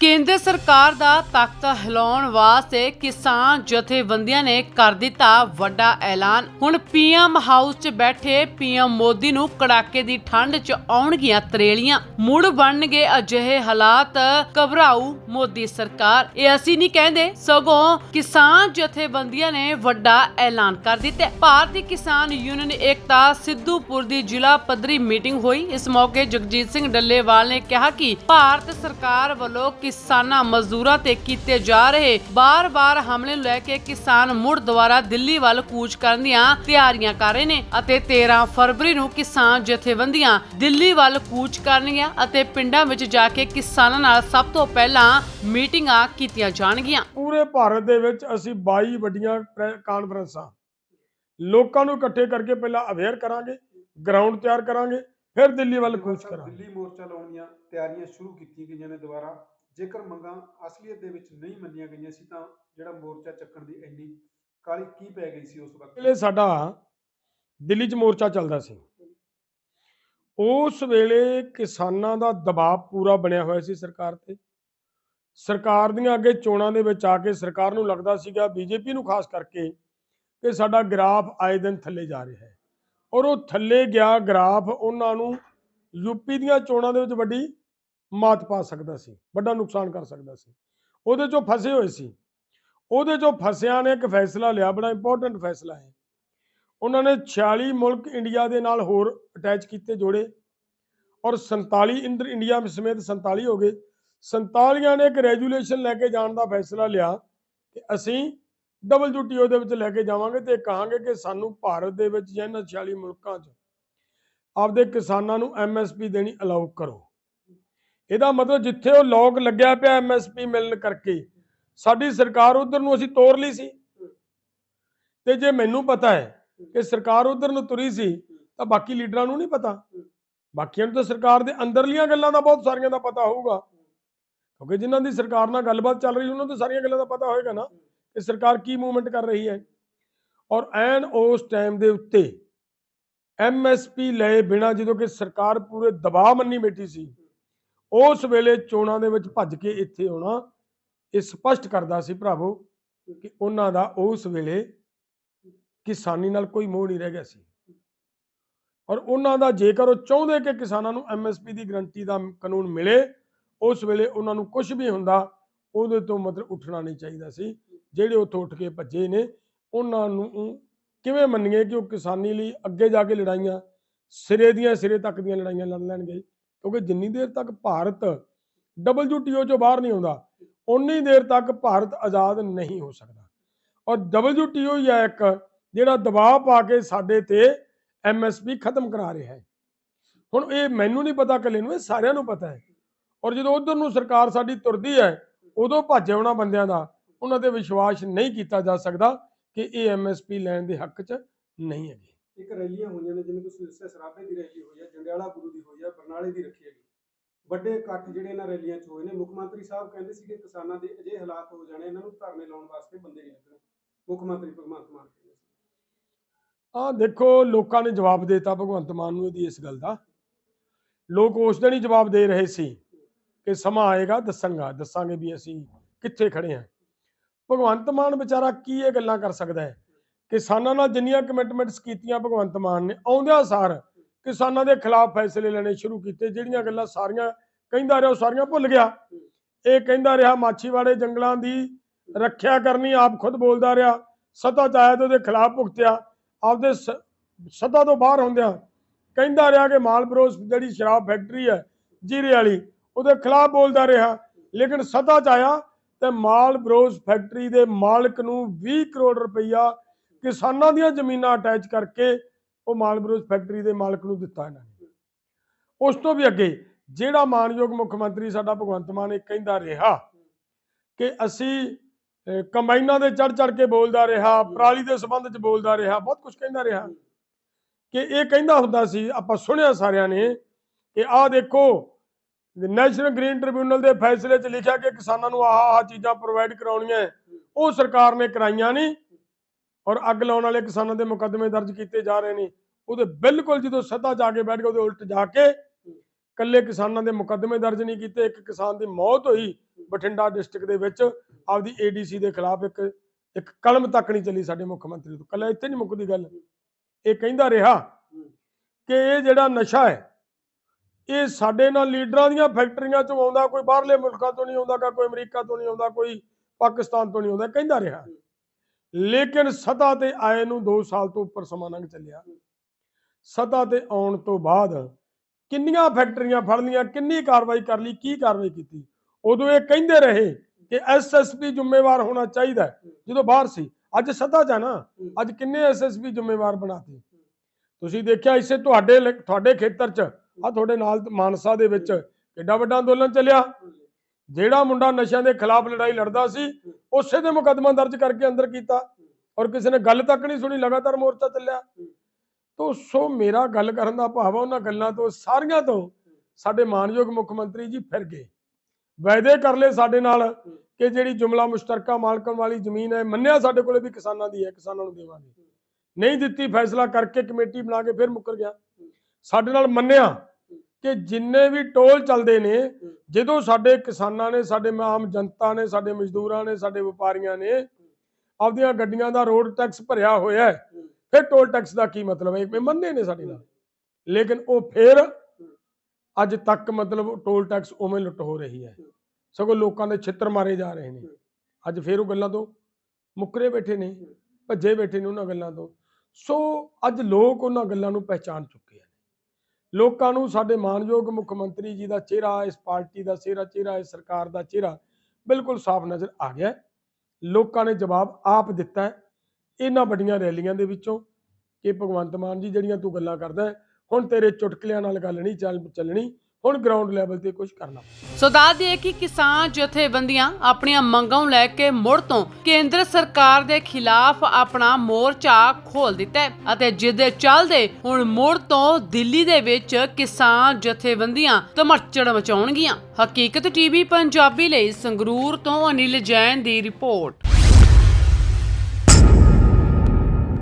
ਕੇਂਦਰ ਸਰਕਾਰ ਦਾ ਤਖਤ ਹਿਲਾਉਣ ਵਾਸਤੇ ਕਿਸਾਨ ਜਥੇਬੰਦੀਆਂ ਨੇ ਕਰ ਦਿੱਤਾ ਵੱਡਾ ਐਲਾਨ। ਹੁਣ ਪੀਐਮ ਹਾਊਸ 'ਚ ਬੈਠੇ ਪੀਐਮ ਮੋਦੀ ਨੂੰ ਕੜਾਕੇ ਦੀ ਠੰਡ 'ਚ ਆਉਣਗੀਆਂ ਤਰੇਲੀਆਂ। ਮੁੜ ਬਣਨਗੇ ਅਜਿਹੇ ਹਾਲਾਤ, ਘਬਰਾਊ ਮੋਦੀ ਸਰਕਾਰ। ਇਹ ਅਸੀਂ ਨਹੀਂ ਕਹਿੰਦੇ, ਸਗੋਂ ਕਿਸਾਨ ਜਥੇਬੰਦੀਆਂ ਨੇ ਵੱਡਾ ਐਲਾਨ ਕਰ ਦਿੱਤਾ। ਭਾਰਤੀ ਕਿਸਾਨ ਯੂਨੀਅਨ ਏਕਤਾ ਸਿੱਧੂਪੁਰ ਦੀ ਜ਼ਿਲ੍ਹਾ ਪੱਧਰੀ ਮੀਟਿੰਗ ਹੋਈ। ਇਸ ਮੌਕੇ ਜਗਜੀਤ ਸਿੰਘ ਡੱਲੇਵਾਲ ਨੇ ਕਿਹਾ ਕਿ ਭਾਰਤ ਸਰਕਾਰ ਵੱਲੋਂ ਕਿਸਾਨਾਂ ਮਜ਼ਦੂਰਾਂ ਤੇ ਕੀਤੇ ਜਾ ਰਹੇ ਬਾਰ-ਬਾਰ ਹਮਲੇ ਨੂੰ ਲੈ ਕੇ ਕਿਸਾਨ ਮੁੜ ਦੁਬਾਰਾ ਦਿੱਲੀ ਵੱਲ ਕੂਚ ਕਰਨ ਦੀਆਂ ਤਿਆਰੀਆਂ ਕਰ ਰਹੇ ਨੇ ਅਤੇ 13 ਫਰਵਰੀ ਨੂੰ ਕਿਸਾਨ ਜਥੇਬੰਦੀਆਂ ਦਿੱਲੀ ਵੱਲ ਕੂਚ ਕਰਨਗੀਆਂ ਅਤੇ ਪਿੰਡਾਂ ਵਿੱਚ ਜਾ ਕੇ ਕਿਸਾਨਾਂ ਨਾਲ ਸਭ ਤੋਂ ਪਹਿਲਾਂ ਮੀਟਿੰਗਾਂ ਕੀਤੀਆਂ ਜਾਣਗੀਆਂ। ਪੂਰੇ ਭਾਰਤ ਦੇ ਵਿੱਚ ਅਸੀਂ 22 ਵੱਡੀਆਂ ਕਾਨਫਰੰਸਾਂ। ਲੋਕਾਂ ਨੂੰ ਇਕੱਠੇ ਕਰਕੇ ਪਹਿਲਾਂ ਅਵੇਅਰ ਕਰਾਂਗੇ ਗਰਾਊਂਡ ਤਿਆਰ ਕਰਾਂਗੇ ਫਿਰ ਦਿੱਲੀ ਵੱਲ ਕੂਚ ਕਰਾਂਗੇ। ਦਿੱਲੀ ਮੋਰਚਾ ਲਾਉਣ ਦੀਆਂ ਤਿਆਰੀਆਂ ਸ਼ੁਰੂ ਕੀਤੀਆਂ ਗਈਆਂ ਨੇ ਦੁਬਾਰਾ। ਜੇਕਰ ਮੰਗਾਂ ਅਸਲੀਅਤ ਦੇ ਵਿੱਚ ਨਹੀਂ ਮੰਨੀਆਂ ਗਈਆਂ ਸੀ ਤਾਂ ਜਿਹੜਾ ਮੋਰਚਾ ਚੱਕਣ ਦੀ ਇੰਨੀ ਕਾਲੀ ਕੀ ਪੈ ਗਈ ਸੀ ਉਸ ਵਕਤ? ਵੇਲੇ ਸਾਡਾ ਦਿੱਲੀ 'ਚ ਮੋਰਚਾ ਚੱਲਦਾ ਸੀ। ਉਸ ਵੇਲੇ ਕਿਸਾਨਾਂ ਦਾ ਦਬਾਅ ਪੂਰਾ ਬਣਿਆ ਹੋਇਆ ਸੀ ਸਰਕਾਰ ਤੇ। ਸਰਕਾਰ ਦੀਆਂ ਅੱਗੇ ਚੋਣਾਂ ਦੇ ਵਿੱਚ ਆ ਕੇ ਸਰਕਾਰ ਨੂੰ ਲੱਗਦਾ ਸੀਗਾ ਬੀਜੇਪੀ ਨੂੰ ਖਾਸ ਕਰਕੇ ਕਿ ਸਾਡਾ ਗ੍ਰਾਫ ਆਏ ਦਿਨ ਥੱਲੇ ਜਾ ਰਿਹਾ ਹੈ। ਔਰ ਉਹ ਥੱਲੇ ਗਿਆ ਗ੍ਰਾਫ ਉਹਨਾਂ ਨੂੰ ਯੂਪੀ ਦੀਆਂ ਚੋਣਾਂ ਦੇ ਵਿੱਚ ਵੱਡੀ ਮਾਤ ਪਾ ਸਕਦਾ ਸੀ, ਵੱਡਾ ਨੁਕਸਾਨ ਕਰ ਸਕਦਾ ਸੀ। ਉਹਦੇ ਚੋਂ ਫਸੇ ਹੋਏ ਸੀ। ਉਹਦੇ ਚੋਂ ਫਸਿਆਂ ਨੇ ਇੱਕ ਫੈਸਲਾ ਲਿਆ, ਬੜਾ ਇੰਪੋਰਟੈਂਟ ਫੈਸਲਾ ਹੈ। ਉਹਨਾਂ ਨੇ 46 ਮੁਲਕ ਇੰਡੀਆ ਦੇ ਨਾਲ ਹੋਰ ਅਟੈਚ ਕੀਤੇ ਜੋੜੇ ਔਰ 47 ਇੰਦਰ ਇੰਡੀਆ ਸਮੇਤ 47 ਹੋ ਗਏ। 47 ਨੇ ਇੱਕ ਰੈਜੂਲੇਸ਼ਨ ਲੈ ਕੇ ਜਾਣ ਦਾ ਫੈਸਲਾ ਲਿਆ ਕਿ ਅਸੀਂ WTO ਦੇ ਵਿੱਚ ਲੈ ਕੇ ਜਾਵਾਂਗੇ ਤੇ ਕਹਾਂਗੇ ਕਿ ਸਾਨੂੰ ਭਾਰਤ ਦੇ ਵਿੱਚ ਜਾਂ ਇਹਨਾਂ 46 ਮੁਲਕਾਂ 'ਚ ਆਪਦੇ ਕਿਸਾਨਾਂ ਨੂੰ MSP ਦੇਣੀ ਅਲਾਉ ਕਰੋ। ਇਹਦਾ ਮਤਲਬ ਜਿੱਥੇ ਉਹ ਲੋਕ ਲੱਗਿਆ ਪਿਆ MSP ਮਿਲਣ ਕਰਕੇ, ਸਾਡੀ ਸਰਕਾਰ ਉਧਰ ਨੂੰ ਅਸੀਂ ਤੋਰ ਲਈ ਸੀ। ਤੇ ਜੇ ਮੈਨੂੰ ਪਤਾ ਹੈ ਕਿ ਸਰਕਾਰ ਉਧਰ ਨੂੰ ਤੁਰੀ ਸੀ, ਤਾਂ ਬਾਕੀ ਲੀਡਰਾਂ ਨੂੰ ਨਹੀਂ ਪਤਾ। ਬਾਕੀਆਂ ਨੂੰ ਤਾਂ ਸਰਕਾਰ ਦੇ ਅੰਦਰਲੀਆਂ ਗੱਲਾਂ ਦਾ ਬਹੁਤ ਸਾਰੀਆਂ ਦਾ ਪਤਾ ਹੋਊਗਾ। ਕਿਉਂਕਿ ਜਿਨ੍ਹਾਂ ਦੀ ਸਰਕਾਰ ਨਾਲ ਗੱਲਬਾਤ ਚੱਲ ਰਹੀ, ਉਹਨਾਂ ਨੂੰ ਸਾਰੀਆਂ ਗੱਲਾਂ ਦਾ ਪਤਾ ਹੋਏਗਾ ਨਾ ਕਿ ਸਰਕਾਰ ਕੀ ਮੂਵਮੈਂਟ ਕਰ ਰਹੀ ਹੈ। ਔਰ ਐਨ ਉਸ ਟਾਈਮ ਦੇ ਉੱਤੇ ਐਮਐਸਪੀ ਲਏ ਬਿਨਾ ਜਦੋਂ ਕਿ ਸਰਕਾਰ ਪੂਰੇ ਦਬਾਅ ਮੰਨੀ ਬੈਠੀ ਸੀ। ਉਸ ਵੇਲੇ ਚੋਣਾਂ ਦੇ ਵਿੱਚ ਭੱਜ ਕੇ ਇੱਥੇ ਆਉਣਾ ਇਹ ਸਪਸ਼ਟ ਕਰਦਾ ਸੀ ਭਰਾਵੋ ਕਿ ਉਹਨਾਂ ਦਾ ਉਸ ਵੇਲੇ ਕਿਸਾਨੀ ਨਾਲ ਕੋਈ ਮੋਹ ਨਹੀਂ ਰਹਿ ਗਿਆ ਸੀ। ਔਰ ਉਹਨਾਂ ਦਾ ਜੇਕਰ ਉਹ ਚਾਹੁੰਦੇ ਕਿ ਕਿਸਾਨਾਂ ਨੂੰ ਐਮਐਸਪੀ ਦੀ ਗਰੰਟੀ ਦਾ ਕਾਨੂੰਨ ਮਿਲੇ, ਉਸ ਵੇਲੇ ਉਹਨਾਂ ਨੂੰ ਕੁਝ ਵੀ ਹੁੰਦਾ, ਉਹਦੇ ਤੋਂ ਮਤਲਬ ਉੱਠਣਾ ਨਹੀਂ ਚਾਹੀਦਾ ਸੀ। ਜਿਹੜੇ ਉੱਥੋਂ ਉੱਠ ਕੇ ਭੱਜੇ ਨੇ, ਉਹਨਾਂ ਨੂੰ ਕਿਵੇਂ ਮੰਨੀਏ ਕਿ ਉਹ ਕਿਸਾਨੀ ਲਈ ਅੱਗੇ ਜਾ ਕੇ ਲੜਾਈਆਂ, ਸਿਰੇ ਦੀਆਂ ਸਿਰੇ ਤੱਕ ਦੀਆਂ ਲੜਾਈਆਂ ਲੜ ਲੈਣਗੇ? ਕਿਉਂਕਿ ਜਿੰਨੀ ਦੇਰ ਤੱਕ ਭਾਰਤ WTO ਚੋਂ ਬਾਹਰ ਨਹੀਂ ਆਉਂਦਾ ਉਨੀ ਦੇਰ ਤੱਕ ਭਾਰਤ ਆਜ਼ਾਦ ਨਹੀਂ ਹੋ ਸਕਦਾ। ਔਰ WTO ਹੀ ਹੈ ਇੱਕ, ਜਿਹੜਾ ਦਬਾਅ ਪਾ ਕੇ ਸਾਡੇ ਤੇ MSP ਖਤਮ ਕਰਾ ਰਿਹਾ ਹੈ। ਹੁਣ ਇਹ ਮੈਨੂੰ ਨਹੀਂ ਪਤਾ, ਇਕੱਲੇ ਨੂੰ, ਇਹ ਸਾਰਿਆਂ ਨੂੰ ਪਤਾ ਹੈ। ਔਰ ਜਦੋਂ ਉਧਰ ਨੂੰ ਸਰਕਾਰ ਸਾਡੀ ਤੁਰਦੀ ਹੈ, ਉਦੋਂ ਭੱਜ ਆਉਣਾ ਬੰਦਿਆਂ ਦਾ, ਉਹਨਾਂ ਤੇ ਵਿਸ਼ਵਾਸ ਨਹੀਂ ਕੀਤਾ ਜਾ ਸਕਦਾ ਕਿ ਇਹ MSP ਲੈਣ ਦੇ ਹੱਕ 'ਚ ਨਹੀਂ ਹੈਗੇ। ਇੱਕ ਰੈਲੀਆਂ ਹੋਈਆਂ ਨੇ, ਜਿਵੇਂ ਤੁਸੀਂ ਦੱਸਿਆ, ਸਰਾਬੇ ਦੀ ਰੈਲੀ ਹੋਈ ਹੈ, ਜੰਡਿਆਲਾ ਗੁਰੂ ਬਰਨਾਲੇ ਦੀ ਰੱਖੀ ਹੈਗੀ। ਵੱਡੇ ਇਕੱਠ ਜਿਹੜੇ ਇਹਨਾਂ ਰੈਲੀਆਂ 'ਚ ਹੋਏ ਨੇ, ਮੁੱਖ ਮੰਤਰੀ ਸਾਹਿਬ ਕਹਿੰਦੇ ਸੀ ਕਿ ਕਿਸਾਨਾਂ ਦੇ ਅਜੇ ਹਾਲਾਤ ਹੋ ਜਾਣੇ, ਇਹਨਾਂ ਨੂੰ ਧਰਨੇ ਲਾਉਣ ਵਾਸਤੇ ਬੰਦੇ ਨਹੀਂ ਲੱਗਣੇ। ਮੁੱਖ ਮੰਤਰੀ ਭਗਵੰਤ ਮਾਨ ਕਹਿੰਦੇ ਸੀ। ਆ ਦੇਖੋ, ਲੋਕਾਂ ਨੇ ਜਵਾਬ ਦੇਤਾ ਭਗਵੰਤ ਮਾਨ ਨੂੰ ਇਹਦੀ ਇਸ ਗੱਲ ਦਾ। ਲੋਕ ਉਸ ਦਿਨ ਹੀ ਜਵਾਬ ਦੇ ਰਹੇ ਸੀ ਕਿ ਸਮਾਂ ਆਏਗਾ, ਦੱਸਾਂਗਾ, ਦੱਸਾਂਗੇ ਵੀ ਅਸੀਂ ਕਿੱਥੇ ਖੜੇ ਹਾਂ। ਭਗਵੰਤ ਮਾਨ ਵਿਚਾਰਾ ਕੀ ਇਹ ਗੱਲਾਂ ਕਰ ਸਕਦਾ ਹੈ? ਕਿਸਾਨਾਂ ਨਾਲ ਜਿੰਨੀਆਂ ਕਮਿਟਮੈਂਟਸ ਕੀਤੀਆਂ ਭਗਵੰਤ ਮਾਨ ਨੇ, ਆਉਂਦਿਆਂ ਸਾਰ ਕਿਸਾਨਾਂ ਦੇ ਖਿਲਾਫ ਫੈਸਲੇ ਲੈਣੇ ਸ਼ੁਰੂ ਕੀਤੇ, ਜਿਹੜੀਆਂ ਗੱਲਾਂ ਸਾਰੀਆਂ ਕਹਿੰਦਾ ਰਿਹਾ ਉਹ ਸਾਰੀਆਂ ਭੁੱਲ ਗਿਆ। ਇਹ ਕਹਿੰਦਾ ਰਿਹਾ ਮਾਛੀਵਾੜੇ ਜੰਗਲਾਂ ਦੀ ਰੱਖਿਆ ਕਰਨੀ ਆਪ ਖੁਦ ਬੋਲਦਾ ਰਿਹਾ, ਸਤਾ ਚ ਆਇਆ ਤੇ ਉਹਦੇ ਖਿਲਾਫ ਭੁਗਤਿਆ, ਆਪਦੇ ਸਤਾ ਤੋਂ ਬਾਹਰ ਹੁੰਦਿਆਂ ਕਹਿੰਦਾ ਰਿਹਾ ਕਿ ਮਾਲਬਰੋਸ ਜਿਹੜੀ ਸ਼ਰਾਬ ਫੈਕਟਰੀ ਹੈ ਜੀਰੇ ਵਾਲੀ, ਉਹਦੇ ਖਿਲਾਫ ਬੋਲਦਾ ਰਿਹਾ। ਲੇਕਿਨ ਸਤਾ ਚ ਆਇਆ ਤੇ ਮਾਲਬਰੋਸ ਫੈਕਟਰੀ ਦੇ ਮਾਲਕ ਨੂੰ 20 ਕਰੋੜ ਰੁਪਈਆ ਕਿਸਾਨਾਂ ਦੀਆਂ ਜ਼ਮੀਨਾਂ ਅਟੈਚ ਕਰਕੇ ਉਹ ਮਾਲਬਰੋਸ ਫੈਕਟਰੀ ਦੇ ਮਾਲਕ ਨੂੰ ਦਿੱਤਾ ਇਹਨਾਂ ਨੇ। ਉਸ ਤੋਂ ਵੀ ਅੱਗੇ ਜਿਹੜਾ ਮਾਨਯੋਗ ਮੁੱਖ ਮੰਤਰੀ ਸਾਡਾ ਭਗਵੰਤ ਮਾਨ ਇਹ ਕਹਿੰਦਾ ਰਿਹਾ ਕਿ ਅਸੀਂ ਅਹ, ਕੰਬਾਈਨਾਂ ਦੇ ਚੜ ਚੜ ਕੇ ਬੋਲਦਾ ਰਿਹਾ ਪਰਾਲੀ ਦੇ ਸੰਬੰਧ ਚ ਬੋਲਦਾ ਰਿਹਾ ਬਹੁਤ ਕੁਝ ਕਹਿੰਦਾ ਰਿਹਾ। ਕਿ ਇਹ ਕਹਿੰਦਾ ਹੁੰਦਾ ਸੀ ਆਪਾਂ ਸੁਣਿਆ ਸਾਰਿਆਂ ਨੇ ਕਿ ਆਹ ਦੇਖੋ ਨੈਸ਼ਨਲ ਗ੍ਰੀਨ ਟ੍ਰਿਬਿਊਨਲ ਦੇ ਫੈਸਲੇ 'ਚ ਲਿਖਿਆ ਕਿ ਕਿਸਾਨਾਂ ਨੂੰ ਆਹ ਆਹ ਚੀਜ਼ਾਂ ਪ੍ਰੋਵਾਈਡ ਕਰਾਉਣੀਆਂ ਉਹ ਸਰਕਾਰ ਨੇ ਕਰਾਈਆਂ ਨਹੀਂ। ਔਰ ਅੱਗ ਲਾਉਣ ਵਾਲੇ ਕਿਸਾਨਾਂ ਦੇ ਮੁਕੱਦਮੇ ਦਰਜ ਕੀਤੇ ਜਾ ਰਹੇ ਨੇ। ਉਹਦੇ ਬਿਲਕੁਲ ਜਦੋਂ ਸੱਤਾ ਜਾ ਕੇ ਬੈਠ ਕੇ ਉਹਦੇ ਉਲਟ ਜਾ ਕੇ ਕੱਲੇ ਕਿਸਾਨਾਂ ਦੇ ਮੁਕੱਦਮੇ ਦਰਜ ਨਹੀਂ ਕੀਤੇ। ਇੱਕ ਕਿਸਾਨ ਦੀ ਮੌਤ ਹੋਈ ਬਠਿੰਡਾ ਡਿਸਟ੍ਰਿਕਟ ਦੇ ਵਿੱਚ। ਆਪਦੀ ਏਡੀਸੀ ਦੇ ਖਿਲਾਫ ਇੱਕ ਇੱਕ ਕਲਮ ਤੱਕ ਨਹੀਂ ਚੱਲੀ ਸਾਡੇ ਮੁੱਖ ਮੰਤਰੀ ਤੋਂ। ਕੱਲਾ ਇੱਥੇ ਨਹੀਂ ਮੁੱਕਦੀ ਗੱਲ। ਇਹ ਕਹਿੰਦਾ ਰਿਹਾ ਕਿ ਇਹ ਜਿਹੜਾ ਨਸ਼ਾ ਹੈ, ਇਹ ਸਾਡੇ ਨਾਲ ਲੀਡਰਾਂ ਦੀਆਂ ਫੈਕਟਰੀਆਂ ਚੋਂ ਆਉਂਦਾ, ਕੋਈ ਬਾਹਰਲੇ ਮੁਲਕਾਂ ਤੋਂ ਨਹੀਂ ਆਉਂਦਾ, ਕੋਈ ਅਮਰੀਕਾ ਤੋਂ ਨਹੀਂ ਆਉਂਦਾ, ਕੋਈ ਪਾਕਿਸਤਾਨ ਤੋਂ ਨਹੀਂ ਆਉਂਦਾ। ਕਹਿੰਦਾ ਰਿਹਾ। ਲੇਕਿਨ ਸਤਾ ਤੇ ਆਏ ਨੂੰ 2 ਸਾਲ ਤੋਂ ਉੱਪਰ ਸਮਾਂ ਲੰਘ ਚੱਲਿਆ। ਸਤਾ ਤੇ ਆਉਣ ਤੋਂ ਬਾਅਦ ਕਿੰਨੀਆਂ ਫੈਕਟਰੀਆਂ ਫੜ ਲਈਆਂ, ਕਿੰਨੀ ਕਾਰਵਾਈ ਕਰ ਲਈ, ਕੀ ਕਾਰਵਾਈ ਕੀਤੀ? ਉਦੋਂ ਇਹ ਕਹਿੰਦੇ ਰਹੇ ਕਿ ਐਸਐਸਪੀ ਜ਼ਿੰਮੇਵਾਰ ਹੋਣਾ ਚਾਹੀਦਾ ਜਦੋਂ ਬਾਹਰ ਸੀ, ਅੱਜ ਸਤਾ ਚ ਆ ਨਾ, ਅੱਜ ਕਿੰਨੇ ਐਸਐਸਪੀ ਜ਼ਿੰਮੇਵਾਰ ਬਣਾਤੇ। ਤੁਸੀਂ ਦੇਖਿਆ ਇਸੇ ਤੁਹਾਡੇ ਤੁਹਾਡੇ ਖੇਤਰ ਚ ਆ ਤੁਹਾਡੇ ਨਾਲ ਮਾਨਸਾ ਦੇ ਵਿੱਚ ਕਿੱਡਾ ਵੱਡਾ ਅੰਦੋਲਨ ਚੱਲਿਆ। ਜਿਹੜਾ ਮੁੰਡਾ ਨਸ਼ਿਆਂ ਦੇ ਖਿਲਾਫ ਲੜਾਈ ਲੜਦਾ ਸੀ, ਉਸੇ ਦੇ ਮੁਕੱਦਮਾ ਦਰਜ ਕਰਕੇ ਅੰਦਰ ਕੀਤਾ ਔਰ ਕਿਸੇ ਨੇ ਗੱਲ ਤੱਕ ਨਹੀਂ ਸੁਣੀ, ਲਗਾਤਾਰ ਮੋਰਚਾ ਚੱਲਿਆ। ਤੋ ਸੋ ਮੇਰਾ ਗੱਲ ਕਰਨ ਦਾ ਭਾਵ ਉਹਨਾਂ ਗੱਲਾਂ ਤੋਂ, ਸਾਰੀਆਂ ਤੋਂ ਸਾਡੇ ਮਾਨਯੋਗ ਮੁੱਖ ਮੰਤਰੀ ਜੀ ਫਿਰ ਗਏ। ਵਾਅਦੇ ਕਰ ਲਏ ਸਾਡੇ ਨਾਲ ਕਿ ਜਿਹੜੀ ਜੁਮਲਾ ਮੁਸ਼ਤਰਕਾ ਮਾਲਕਣ ਵਾਲੀ ਜ਼ਮੀਨ ਹੈ, ਮੰਨਿਆ ਸਾਡੇ ਕੋਲੇ ਵੀ ਕਿਸਾਨਾਂ ਦੀ ਹੈ, ਕਿਸਾਨਾਂ ਨੂੰ ਦੇਵਾਂਗੇ। ਨਹੀਂ ਦਿੱਤੀ ਫੈਸਲਾ ਕਰਕੇ ਕਮੇਟੀ ਬਣਾ ਕੇ ਫਿਰ ਮੁੱਕਰ ਗਿਆ। ਸਾਡੇ ਨਾਲ ਮੰਨਿਆ ਕਿ ਜਿੰਨੇ ਵੀ ਟੋਲ ਚੱਲਦੇ ਨੇ ਜਦੋਂ ਸਾਡੇ ਕਿਸਾਨਾਂ ਨੇ ਸਾਡੇ ਆਮ ਜਨਤਾ ਨੇ ਸਾਡੇ ਮਜ਼ਦੂਰਾਂ ਨੇ ਸਾਡੇ ਵਪਾਰੀਆਂ ਨੇ ਆਪਦੀਆਂ ਗੱਡੀਆਂ ਦਾ ਰੋਡ ਟੈਕਸ ਭਰਿਆ ਹੋਇਆ ਫਿਰ ਟੋਲ ਟੈਕਸ ਦਾ ਕੀ ਮਤਲਬ ਹੈ? ਇਹ ਮੰਨੇ ਨੇ ਸਾਡੇ ਨਾਲ। ਲੇਕਿਨ ਉਹ ਫਿਰ ਅੱਜ ਤੱਕ ਮਤਲਬ ਟੋਲ ਟੈਕਸ ਉਵੇਂ ਲੁੱਟ ਹੋ ਰਹੀ ਹੈ। ਸਗੋਂ ਲੋਕਾਂ ਦੇ ਛਿੱਤਰ ਮਾਰੇ ਜਾ ਰਹੇ ਨੇ। ਅੱਜ ਫਿਰ ਉਹ ਗੱਲਾਂ ਤੋਂ ਮੁੱਕਰੇ ਬੈਠੇ ਨੇ ਭੱਜੇ ਬੈਠੇ ਨੇ ਉਹਨਾਂ ਗੱਲਾਂ ਤੋਂ। ਸੋ ਅੱਜ ਲੋਕ ਉਹਨਾਂ ਗੱਲਾਂ ਨੂੰ ਪਹਿਚਾਨ ਚੁੱਕੇ ਹਨ ਲੋਕਾਂ ਨੂੰ ਸਾਡੇ ਮਾਨਯੋਗ ਮੁੱਖ ਮੰਤਰੀ ਜੀ ਦਾ ਚਿਹਰਾ, ਇਸ ਪਾਰਟੀ ਦਾ ਚਿਹਰਾ ਚਿਹਰਾ, ਇਸ ਸਰਕਾਰ ਦਾ ਚਿਹਰਾ ਬਿਲਕੁਲ ਸਾਫ਼ ਨਜ਼ਰ ਆ ਗਿਆ ਲੋਕਾਂ ਨੇ ਜਵਾਬ ਆਪ ਦਿੱਤਾ ਇਹਨਾਂ ਵੱਡੀਆਂ ਰੈਲੀਆਂ ਦੇ ਵਿੱਚੋਂ ਕਿ ਭਗਵੰਤ ਮਾਨ ਜੀ ਜਿਹੜੀਆਂ ਤੂੰ ਗੱਲਾਂ ਕਰਦਾ ਹੁਣ ਤੇਰੇ ਚੁਟਕਲਿਆਂ ਨਾਲ ਗੱਲ ਨਹੀਂ ਚੱਲ, ਚੱਲਣੀ। ਹੁਣ ਗਰਾਊਂਡ ਲੈਵਲ ਤੇ ਕੁਝ ਕਰਨਾ। ਸੋ ਦੱਸ ਦਈਏ ਕਿ ਕਿਸਾਨ ਜਥੇਬੰਦੀਆਂ ਆਪਣੀਆਂ ਮੰਗਾਂ ਨੂੰ ਲੈ ਕੇ ਮੁੜ ਤੋਂ ਕੇਂਦਰ ਸਰਕਾਰ ਦੇ ਖਿਲਾਫ ਆਪਣਾ ਮੋਰਚਾ ਖੋਲ ਦਿੱਤਾ ਹੈ ਅਤੇ ਜਿਹਦੇ ਚੱਲਦੇ ਹੁਣ ਮੁੜ ਤੋਂ ਦਿੱਲੀ ਦੇ ਵਿੱਚ ਕਿਸਾਨ ਜਥੇਬੰਦੀਆਂ ਧਮਰਚੜ ਮਚਾਉਣਗੀਆਂ। ਹਕੀਕਤ ਟੀਵੀ ਪੰਜਾਬੀ ਲਈ ਸੰਗਰੂਰ ਤੋਂ ਅਨਿਲ ਜੈਨ ਦੀ ਰਿਪੋਰਟ।